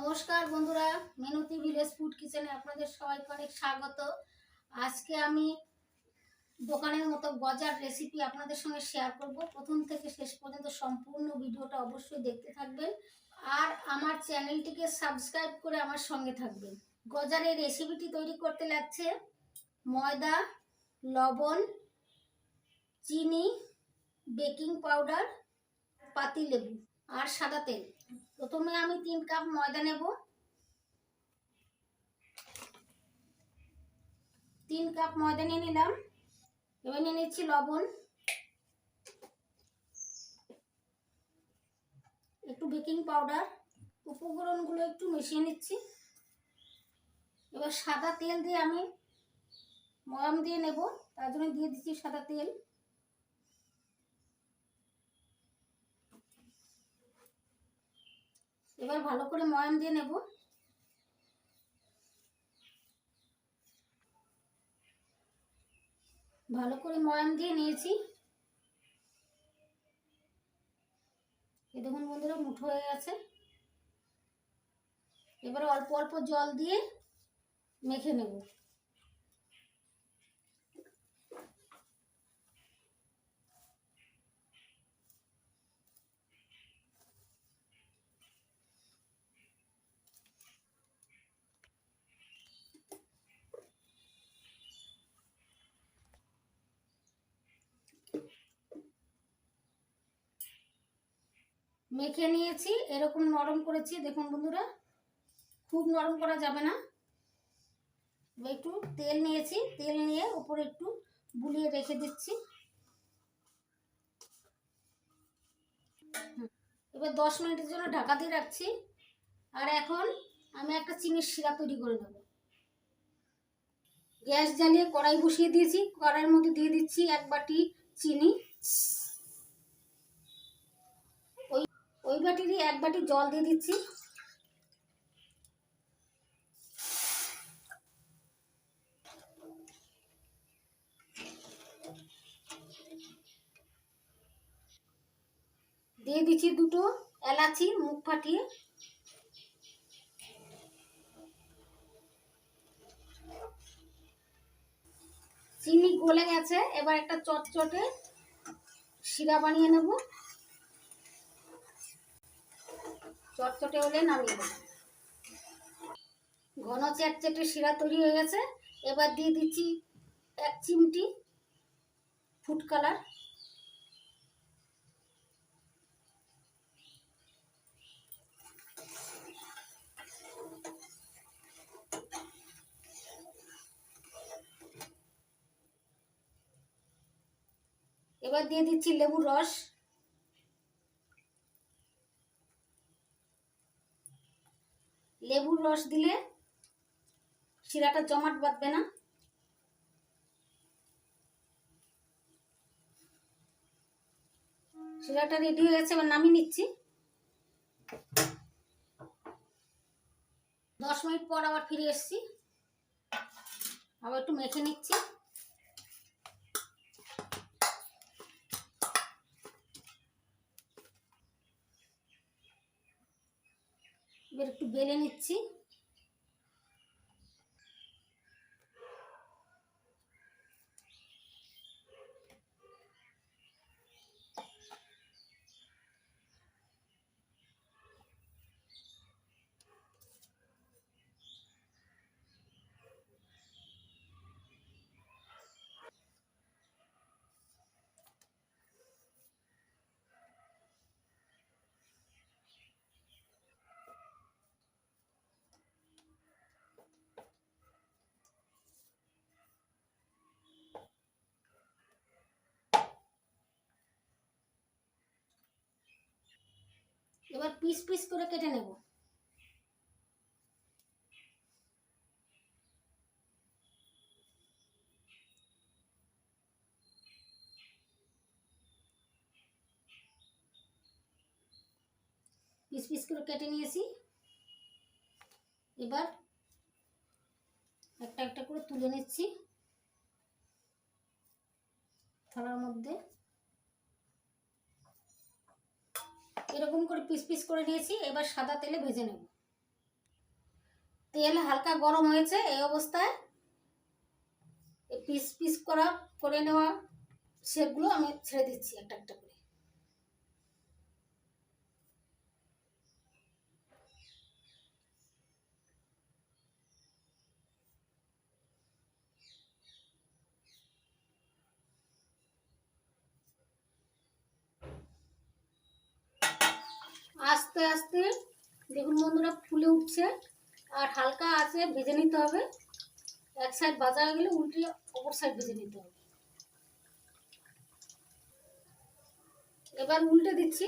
নমস্কার বন্ধুরা মিনতি village food কিচেনে আপনাদের সবাইকে অনেক স্বাগত। আজকে আমি দোকানের মতো গজার রেসিপি আপনাদের সঙ্গে শেয়ার করব। প্রথম থেকে শেষ পর্যন্ত সম্পূর্ণ ভিডিওটা অবশ্যই দেখতে থাকবেন। আর আমার চ্যানেলটিকে সাবস্ক্রাইব করে আমার সঙ্গে থাকবেন। গজার এই রেসিপিটি তৈরি করতে লাগছে ময়দা, লবণ, চিনি বেকিং পাউডার পাতিলেবু আর সাদা তেল। প্রথমে আমি তিন কাপ ময়দা নেব। তিন কাপ ময়দা নিয়ে নিলাম। এবার নিয়ে নিচ্ছি লবণ। একটু বেকিং পাউডার। উপকরণগুলো একটু মিশিয়ে নিচ্ছি। এবার সাদা তেল দিয়ে আমি ময়াম দিয়ে নেব। তার জন্য দিয়ে দিচ্ছি সাদা তেল। এবার ভালো করে ময়াম দিয়ে নেব। ভালো করে ময়াম দিয়ে নিয়েছি। এ দেখুন বন্ধুরা, মুঠো হয়ে গেছে। এবার অল্প অল্প জল দিয়ে মেখে নেব। মেখে নিয়েছি, এরকম নরম করেছি। দেখুন বন্ধুরা, খুব নরম করা যাবে না। একটু তেল নিয়েছি, তেল নিয়ে উপরে একটু বুলিয়ে রেখে দিচ্ছি। এবার দশ মিনিটের জন্য ঢাকা দিয়ে রাখছি। আর এখন আমি একটা চিনির শিরা তৈরি করে নেব। গ্যাস জ্বালিয়ে কড়াই বসিয়ে দিয়েছি, কড়াইয়ের মধ্যে দিয়ে দিচ্ছি এক বাটি চিনি। বাটিরই, এক বাটি জল দিয়ে দিচ্ছি। দিয়ে দিচ্ছি দুটো এলাচি মুখ ফাটিয়ে। চিনি গলে গেছে, এবার একটা চটচটে শিরা বানিয়ে নেব। চটচটে হলে নামিয়ে দেবো। ঘন চ্যাটচ্যাটে শিরা তৈরি হয়ে গেছে। এবার দিয়ে দিচ্ছি এক চিমটি ফুড কালার এবার দিয়ে দিচ্ছি লেবুর রস। লেবুর রস দিলে শিরাটা জমাট বাঁধবে না। শিরাটা রেডি হয়ে গেছে, এবার নামিয়ে নিচ্ছি। দশ মিনিট পর আবার ফিরে এসছি। আবার একটু মেখে নিচ্ছি। একটু বেলে নিচ্ছি। এবার পিস পিস করে কেটে নেব। পিস পিস করে কেটে নিয়েছি। এবার একটা একটা করে তুলে নিচ্ছি। থালার মধ্যে। এরকম করে পিস পিস করে নিয়েছি, এবার সাদা তেলে ভেজে নেব। তেল হালকা গরম হয়েছে এই অবস্থায়। পিস পিস করা, করে নেওয়া সেগুলো আমি ছেড়ে দিচ্ছি একটা একটা করে। আস্তে আস্তে দেখুন বন্ধুরা ফুলে উঠছে আর হালকা আছে, ভেজে নিতে হবে। এক সাইড বাজার হয়ে গেলে উল্টে অপর সাইড ভেজে নিতে হবে। এবার উল্টে দিচ্ছি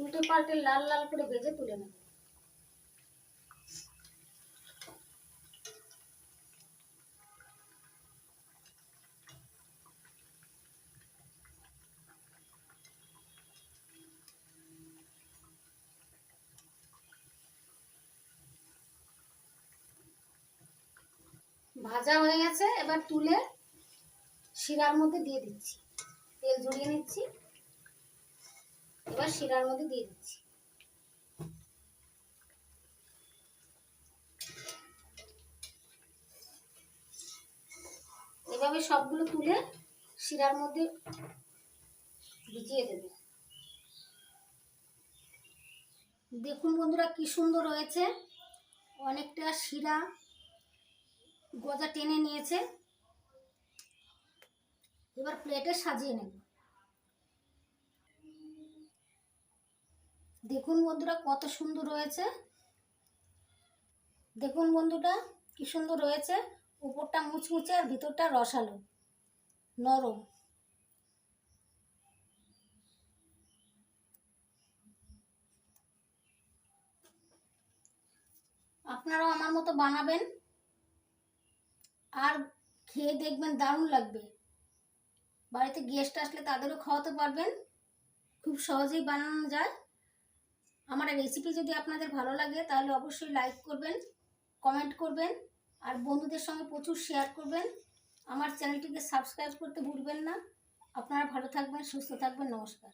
উল্টে পাল্টে লাল লাল করে ভেজে তুলে নেব। ভাজা হয়ে গেছে, এবার তুলে শিরার মধ্যে দিয়ে দিচ্ছি। তেল ঝরিয়ে নিচ্ছি। এবার শিরার মধ্যে দিয়ে দিচ্ছি। এভাবে সবগুলো তুলে শিরার মধ্যে ভিজিয়ে দেবে। দেখুন বন্ধুরা কি সুন্দর হয়েছে। অনেকটা শিরা গজা টেনে নিয়েছে। এবার প্লেটে সাজিয়ে নেব। দেখুন বন্ধুরা কত সুন্দর রয়েছে। দেখুন বন্ধুটা কি সুন্দর রয়েছে। উপরটা মুচমুচে আর ভিতরটা রসালো, নরম। আপনারাও আমার মতো বানাবেন আর খেয়ে দেখবেন দারুণ লাগবে। বাড়িতে গেস্ট আসলে তাদেরও খাওয়াতে পারবেন। খুব সহজেই বানানো যায়। আমার রেসিপি যদি আপনাদের ভালো লাগে, তাহলে অবশ্যই লাইক করবেন কমেন্ট করবেন, আর বন্ধুদের সঙ্গে প্রচুর শেয়ার করবেন। আমার চ্যানেলটিকে সাবস্ক্রাইব করতে ভুলবেন না। আপনারা ভালো থাকবেন, সুস্থ থাকবেন, নমস্কার।